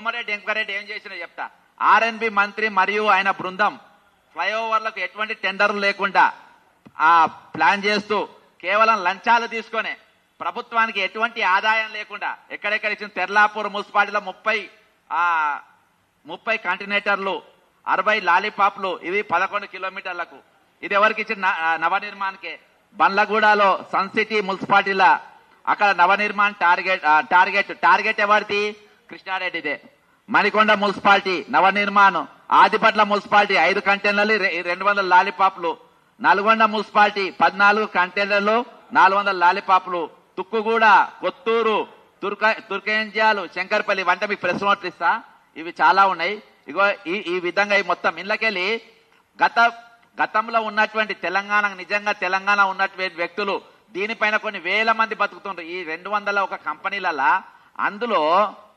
కోమరెడ్డి ఎంకరెడ్డి ఏం చేసినా చెప్తా. ఆర్ఎన్బి మంత్రి మరియు ఆయన బృందం ఫ్లైఓవర్లకు ఎటువంటి టెండర్లు లేకుండా ఆ ప్లాన్ చేస్తూ కేవలం లంచాలు తీసుకొని ప్రభుత్వానికి ఎటువంటి ఆదాయం లేకుండా ఎక్కడెక్కడ ఇచ్చిన తెర్లాపూర్ మున్సిపాలిటీలో ముప్పై ఆ ముప్పై కంటినేటర్లు అరవై లాలీపాప్లు ఇవి పదకొండు కిలోమీటర్లకు. ఇది ఎవరికి ఇచ్చిన నవ నిర్మాణకే నవనిర్మాణకే? బండ్లగూడలో సన్ సిటీ మున్సిపాలిటీల అక్కడ నవనిర్మాణ్ టార్గెట్ టార్గెట్. టార్గెట్ ఎవరిది? కృష్ణారెడ్డిదే. మణికొండ మున్సిపాలిటీ నవనిర్మాణం. ఆదిపట్ల మున్సిపాలిటీ ఐదు కంటైనర్లు రెండు వందల లాలిపాప్లు. నల్గొండ మున్సిపాలిటీ పద్నాలుగు కంటైనర్లు నాలుగు వందల లాలీపాప్లు. తుక్కుగూడ కొత్తూరు తుర్క తుర్కేంజాలు శంకర్పల్లి వంట మీకు ప్రెస్ నోట్లు ఇస్తా. ఇవి చాలా ఉన్నాయి. ఇగో ఈ ఈ విధంగా ఈ మొత్తం ఇళ్ళకెళ్ళి గత గతంలో ఉన్నటువంటి తెలంగాణ నిజంగా తెలంగాణ ఉన్నటువంటి వ్యక్తులు దీనిపైన కొన్ని వేల మంది బతుకుతుంటారు ఈ రెండు వందల ఒక కంపెనీలలో అందులో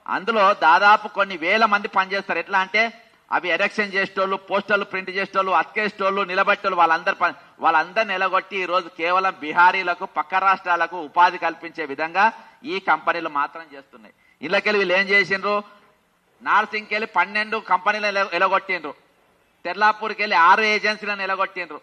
అందులో దాదాపు కొన్ని వేల మంది పనిచేస్తారు. ఎట్లా అంటే అవి ఎరక్షన్ చేసేటోళ్ళు పోస్టర్లు ప్రింట్ చేసేటోళ్ళు అతికేసేటోళ్ళు నిలబెట్టోళ్ళు వాళ్ళందరు పని- వాళ్ళందరు నిలగొట్టి ఈ రోజు కేవలం బీహారీలకు పక్క రాష్ట్రాలకు ఉపాధి కల్పించే విధంగా ఈ కంపెనీలు మాత్రం చేస్తున్నాయి. ఇళ్ళకెళ్ళి వీళ్ళు ఏం చేసిండ్రు? నార్సింగ్కి వెళ్ళి పన్నెండు కంపెనీలు ఎలగొట్టిండ్రు తెర్లాపూర్కి వెళ్ళి ఆరు ఏజెన్సీలను ఎలగొట్టిండ్రు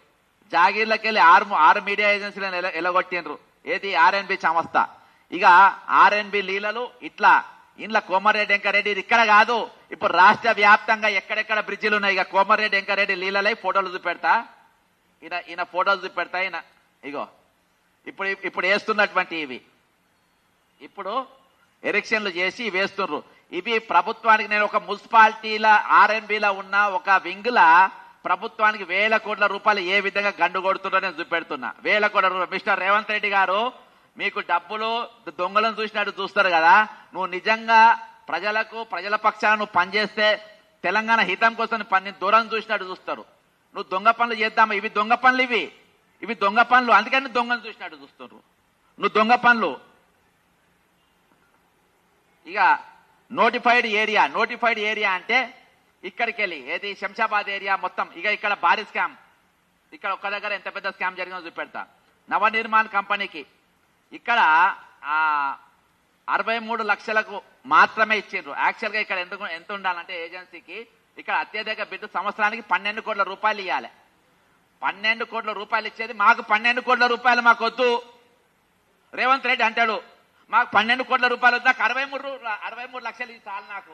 జాగీర్లకు వెళ్ళి ఆరు ఆరు మీడియా ఏజెన్సీలను ఎలగొట్టిండ్రు ఏది? ఆర్ఎన్బి సంస్థ. ఇక ఆర్ఎన్బి లీలలు ఇట్లా ఇంట్లో కోమారెడ్డి వెంకరెడ్డి ఇది ఇక్కడ కాదు. ఇప్పుడు రాష్ట్ర వ్యాప్తంగా ఎక్కడెక్కడ బ్రిడ్జిలు ఉన్నాయి? ఇక కోమరెడ్డి వెంకరెడ్డి లీలలై ఫోటోలు చూపెడతా. ఈయన ఈయన ఫోటోలు చూపెడతా ఈయన. ఇగో ఇప్పుడు ఇప్పుడు వేస్తున్నటువంటి ఇవి. ఇప్పుడు ఎలక్షన్లు చేసి వేస్తున్నారు ఇవి ప్రభుత్వానికి నేను ఒక మున్సిపాలిటీల ఆర్ఎన్బిలో ఉన్న ఒక వింగ్ల ప్రభుత్వానికి వేల కోట్ల రూపాయలు ఏ విధంగా గండు కొడుతున్నారో నేను చూపెడుతున్నా. వేల కోట్ల రూపాయలు. మిస్టర్ రేవంత్ రెడ్డి గారు మీకు డబ్బులు దొంగలను చూసినట్టు చూస్తారు కదా. నువ్వు నిజంగా ప్రజలకు ప్రజల పక్షాన నువ్వు పనిచేస్తే తెలంగాణ హితం కోసం పని దూరం చూసినట్టు చూస్తారు. నువ్వు దొంగ పనులు చేద్దామా? ఇవి దొంగ పనులు ఇవి. ఇవి దొంగ పనులు. అందుకని దొంగను చూసినట్టు చూస్తారు నువ్వు దొంగ పనులు. ఇక నోటిఫైడ్ ఏరియా. నోటిఫైడ్ ఏరియా అంటే ఇక్కడికి వెళ్ళి ఏది? శంషాబాద్ ఏరియా మొత్తం. ఇక ఇక్కడ భారీ స్కామ్. ఇక్కడ ఒక్క దగ్గర ఎంత పెద్ద స్కామ్ జరిగిందో చూపెడతా. నవనిర్మాణ్ కంపెనీకి ఇక్కడ ఆ అరవై మూడు లక్షలకు మాత్రమే ఇచ్చిండ్రు. యాక్చువల్గా ఇక్కడ ఎందుకు ఎంత ఉండాలంటే ఏజెన్సీకి ఇక్కడ అత్యధిక బిడ్డు సంవత్సరానికి పన్నెండు కోట్ల రూపాయలు ఇవ్వాలి పన్నెండు కోట్ల రూపాయలు ఇచ్చేది మాకు పన్నెండు కోట్ల రూపాయలు మాకు వద్దు. రేవంత్ రెడ్డి అంటాడు మాకు పన్నెండు కోట్ల రూపాయలు వద్దు నాకు అరవై మూడు అరవై మూడు లక్షలు ఇది చాలు నాకు.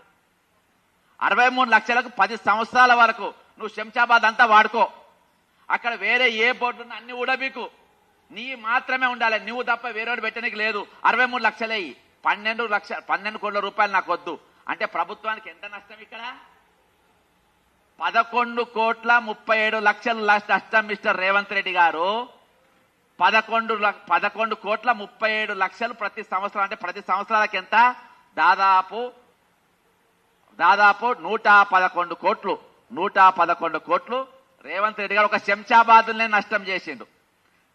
అరవై మూడు లక్షలకు పది సంవత్సరాల వరకు నువ్వు శంషాబాద్ అంతా వాడుకో. అక్కడ వేరే ఏ బోర్డు ఉన్న అన్ని కూడా మీకు నీ మాత్రమే ఉండాలి. నువ్వు తప్ప వేరేవాడు పెట్టడానికి లేదు. అరవై మూడు లక్షలేయి పన్నెండు లక్ష పన్నెండు కోట్ల రూపాయలు నాకు వద్దు. అంటే ప్రభుత్వానికి ఎంత నష్టం ఇక్కడ? పదకొండు కోట్ల ముప్పై ఏడు లక్షలు నష్టం మిస్టర్ రేవంత్ రెడ్డి గారు. పదకొండు పదకొండు కోట్ల ముప్పై ఏడు లక్షలు ప్రతి సంవత్సరం అంటే ప్రతి సంవత్సరాలకు ఎంత? దాదాపు దాదాపు నూట పదకొండు కోట్లు. నూట పదకొండు కోట్లు. రేవంత్ రెడ్డి గారు ఒక శంషాబాద్నే నష్టం చేసిండు.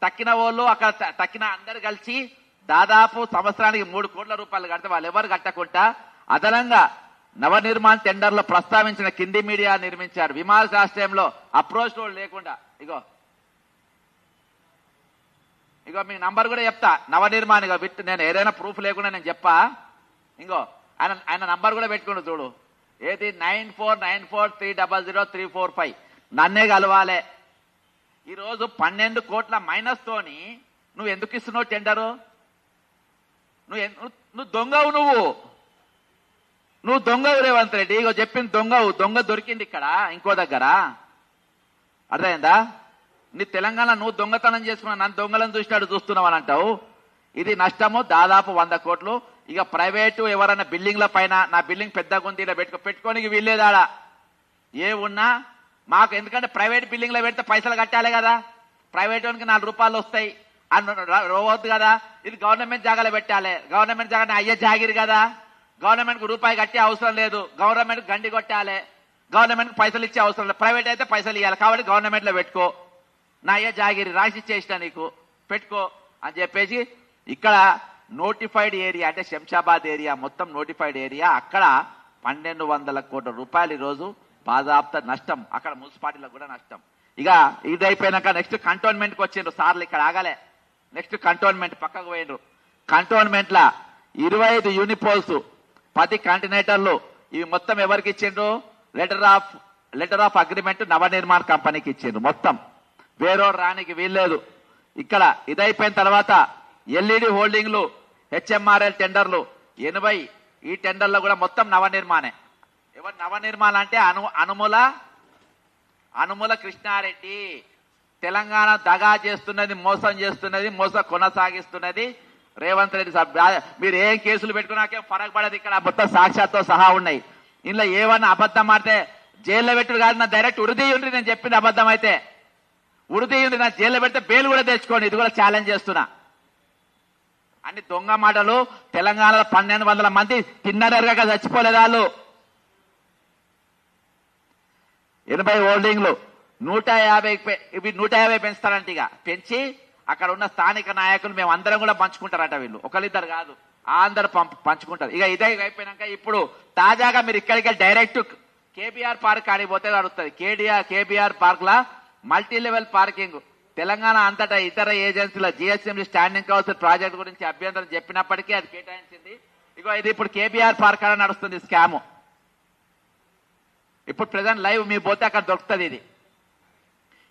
తక్కిన వాళ్ళు అక్కడ తక్కిన అందరు కలిసి దాదాపు సంవత్సరానికి మూడు కోట్ల రూపాయలు కడితే వాళ్ళు ఎవరు కట్టకుండా అదనంగా నవనిర్మాణ్ టెండర్లో ప్రస్తావించిన కింది మీడియా నిర్మించారు. విమాన శాస్త్రంలో అప్రోచ్ రోడ్ లేకుండా. ఇగో. ఇగో మీ నంబర్ కూడా చెప్తా. నవనిర్మాణ్ ఇగో విత్ నేను ఏదైనా ప్రూఫ్ లేకుండా నేను చెప్పా. ఇంకో ఆయన ఆయన నంబర్ కూడా పెట్టుకుండు చూడు. ఏది nine four nine four three double zero three four five. నన్నే కలవాలే. ఈరోజు పన్నెండు కోట్ల మైనస్ తోని నువ్వు ఎందుకు ఇస్తున్నావు టెండరు నువ్వు నువ్వు- నువ్వు దొంగవు నువ్వు. నువ్వు దొంగవు రేవంత్ రెడ్డి. ఇగో చెప్పింది దొంగవు. దొంగ దొరికింది ఇక్కడ ఇంకో దగ్గర. అర్థమైందా? నీ తెలంగాణ నువ్వు దొంగతనం చేసుకున్నా నన్ను దొంగలను చూసినాడు చూస్తున్నావు అని అంటావు. ఇది నష్టము దాదాపు వంద కోట్లు. ఇక ప్రైవేటు ఎవరైనా బిల్డింగ్ల పైన నా బిల్డింగ్ పెద్దగా ఉంది ఇలా పెట్టుకో పెట్టుకోనికి వీల్లేదాడా ఏ ఉన్నా మాకు ఎందుకంటే ప్రైవేట్ బిల్డింగ్లో పెడితే పైసలు కట్టాలి కదా. ప్రైవేట్ వానికి నాలుగు రూపాయలు వస్తాయి. అని రోవద్దు కదా. ఇది గవర్నమెంట్ జాగాలో పెట్టాలి. గవర్నమెంట్ జాగా అయ్యే జాగిరి కదా. గవర్నమెంట్కు రూపాయి కట్టే అవసరం లేదు. గవర్నమెంట్ గండి కొట్టాలి. గవర్నమెంట్కి పైసలు ఇచ్చే అవసరం లేదు. ప్రైవేట్ అయితే పైసలు ఇవ్వాలి కాబట్టి గవర్నమెంట్లో పెట్టుకో. నా అయ్యే జాగిరి. రాసి ఇచ్చేసిన నీకు. పెట్టుకో అని చెప్పేసి ఇక్కడ నోటిఫైడ్ ఏరియా అంటే శంషాబాద్ ఏరియా మొత్తం నోటిఫైడ్ ఏరియా. అక్కడ పన్నెండు వందల కోట్ల రూపాయలు ఈరోజు బాధాప్త నష్టం. అక్కడ మున్సిపాలిటీలో కూడా నష్టం. ఇక ఇది అయిపోయినాక నెక్స్ట్ కంటోన్మెంట్కి వచ్చిండ్రు. సార్లు ఇక్కడ ఆగలే. నెక్స్ట్ కంటోన్మెంట్ పక్కకు పోయిండ్రు. కంటోన్మెంట్లా ఇరవై ఐదు యూనిపోల్స్ పది కంటినేటర్లు ఇవి మొత్తం ఎవరికి ఇచ్చిండ్రు? Letter of letter of agreement నవనిర్మాణ కంపెనీకి ఇచ్చిండ్రు మొత్తం. వేరే రానికి వీల్లేదు. ఇక్కడ ఇదైపోయిన తర్వాత ఎల్ఈడి హోల్డింగ్లు హెచ్ఎంఆర్ఎల్ టెండర్లు ఎనభై ఈ టెండర్లో కూడా మొత్తం నవనిర్మాణే. ఎవరు నవనిర్మాణ అంటే అను అనుముల అనుముల కృష్ణారెడ్డి. తెలంగాణ దగా చేస్తున్నది మోసం చేస్తున్నది మోసం కొనసాగిస్తున్నది రేవంత్ రెడ్డి మీరు ఏం కేసులు పెట్టుకున్నాకేం ఫరక్ పడదు ఇక్కడ మొత్తం సాక్షాత్తో సహా ఉన్నాయి. ఇందులో ఏమన్నా అబద్ధం ఆడితే జైల్లో పెట్టుడు కాదు నా డైరెక్ట్ ఉరిదీయుండ్రి నేను చెప్పిన అబద్ధం అయితే. ఉరిదీయుండ్రి నా జైల్లో పెడితే బెయిల్ కూడా తెచ్చుకోండి ఇది కూడా ఛాలెంజ్ చేస్తున్నా. అన్ని దొంగ మాటలు తెలంగాణలో పన్నెండు వందల మంది తిన్నరగా చచ్చిపోలేదు వాళ్ళు. ఎనభై హోల్డింగ్లు నూట యాభై ఇవి నూట యాభై పెంచుతారంట ఇక. పెంచి అక్కడ ఉన్న స్థానిక నాయకులు మేము అందరం కూడా పంచుకుంటారట వీళ్ళు. ఒకరిద్దరు కాదు అందరు పంప పంచుకుంటారు. ఇక ఇదే అయిపోయినాక ఇప్పుడు తాజాగా మీరు ఇక్కడికి డైరెక్ట్ కేబీఆర్ పార్క్ ఆడిపోతే పోతే అడుగుతుంది కేడిఆర్ కేబీఆర్ పార్క్ లా మల్టీ లెవెల్ పార్కింగ్. తెలంగాణ అంతటా ఇతర ఏజెన్సీల జిఎస్ఎంసీ స్టాండింగ్ కౌన్సిల్ ప్రాజెక్ట్ గురించి అభ్యంతరం చెప్పినప్పటికీ అది కేటాయించింది. ఇగో ఇది ఇప్పుడు కేబీఆర్ పార్క్ అని నడుస్తుంది స్కాము. ఇప్పుడు ప్రజెంట్ లైవ్ మీ పోతే అక్కడ దొరుకుతుంది ఇది.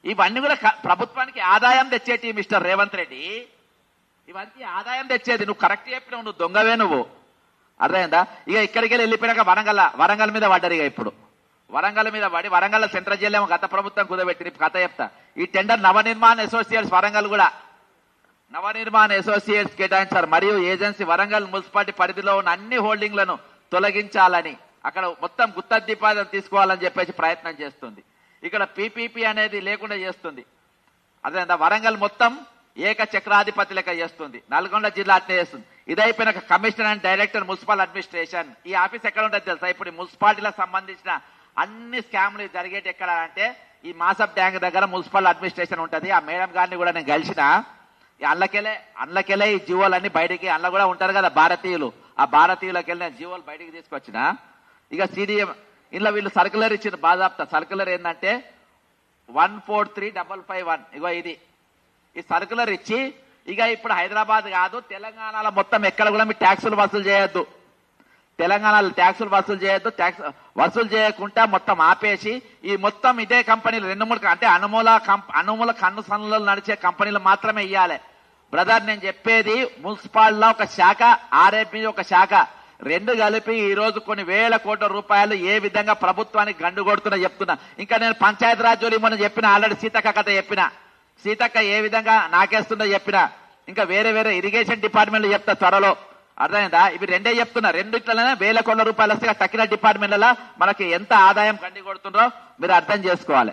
ఇవన్నీ కూడా ప్రభుత్వానికి ఆదాయం తెచ్చేటి మిస్టర్ రేవంత్ రెడ్డి. ఇవన్నీ ఆదాయం తెచ్చేది. నువ్వు కరెక్ట్ చెప్పినావు నువ్వు దొంగవే నువ్వు. అర్థమైందా? ఇక ఇక్కడికి వెళ్ళిపోయినాక వరంగల్ వరంగల్ మీద పడ్డారు ఇక ఇప్పుడు. వరంగల్ మీద పడి వరంగల్ సెంట్రల్ జైలు ఏమో గత ప్రభుత్వం కుదబెట్టి కథ చెప్తా. ఈ టెండర్ నవనిర్మాణ అసోసియేట్స్ వరంగల్ కూడా. నవనిర్మాణ అసోసియేట్స్ కేటాయించారు. మరియు ఏజెన్సీ వరంగల్ మున్సిపాలిటీ పరిధిలో ఉన్న అన్ని హోల్డింగ్లను తొలగించాలని. అక్కడ మొత్తం గుత్తద్దిపాదం తీసుకోవాలని చెప్పేసి ప్రయత్నం చేస్తుంది. ఇక్కడ పీపీపీ అనేది లేకుండా చేస్తుంది. అదే వరంగల్ మొత్తం ఏక చక్రాధిపతి లెక్క చేస్తుంది. నల్గొండ జిల్లా అట్నే చేస్తుంది. ఇదైపోయిన commissioner and director municipal administration. ఈ ఆఫీస్ ఎక్కడ ఉంటుంది తెలుసా? ఇప్పుడు మున్సిపాలిటీలకు సంబంధించిన అన్ని స్కామ్లు జరిగేటి ఎక్కడ అంటే ఈ మాసప్ ట్యాంక్ దగ్గర మున్సిపల్ అడ్మినిస్ట్రేషన్ ఉంటుంది. ఆ మేడం గారిని కూడా నేను కలిసిన. ఈ అల్లకెళ్ళే అల్లకెళ్ళే ఈ జీవోలన్నీ బయటికి అందులో కూడా ఉంటారు కదా భారతీయులు. ఆ భారతీయులకి వెళ్ళిన జీవోలు బయటికి తీసుకొచ్చిన. ఇక సీడీఎం ఇందులో వీళ్ళు సర్కులర్ ఇచ్చిన బాధాప్త. సర్కులర్ ఏంటంటే one four three double five one. ఇగో ఇది. ఈ సర్కులర్ ఇచ్చి ఇక ఇప్పుడు హైదరాబాద్ కాదు తెలంగాణలో మొత్తం ఎక్కడ కూడా మీరు ట్యాక్సులు వసూలు చేయొద్దు. తెలంగాణలో ట్యాక్సులు వసూలు చేయొద్దు. ట్యాక్స్ వసూలు చేయకుండా మొత్తం ఆపేసి ఈ మొత్తం ఇదే కంపెనీలు రెండు మూడు అంటే అనుమూల కంప్- అనుమూల కన్ను సన్నులు నడిచే కంపెనీలు మాత్రమే ఇవ్వాలి బ్రదర్ నేను చెప్పేది మున్సిపాలిటీలో ఒక శాఖ ఆర్ఏపీ ఒక శాఖ. రెండు కలిపి ఈ రోజు కొన్ని వేల కోట్ల రూపాయలు ఏ విధంగా ప్రభుత్వానికి గండుగొడుతున్నా చెప్తున్నా. ఇంకా నేను పంచాయత్ రాజ్ జోలి మొన్న చెప్పిన ఆల్రెడీ సీతక్క కథ చెప్పిన. సీతక్క ఏ విధంగా నాకేస్తుందో చెప్పిన. ఇంకా వేరే వేరే ఇరిగేషన్ డిపార్ట్మెంట్ చెప్తా త్వరలో. అర్థమైందా? ఇవి రెండే చెప్తున్నా. రెండిట్లనే వేల కోట్ల రూపాయలు వస్తే తక్కిన డిపార్ట్మెంట్లలో మనకి ఎంత ఆదాయం గండి కొడుతుందో మీరు అర్థం చేసుకోవాలి.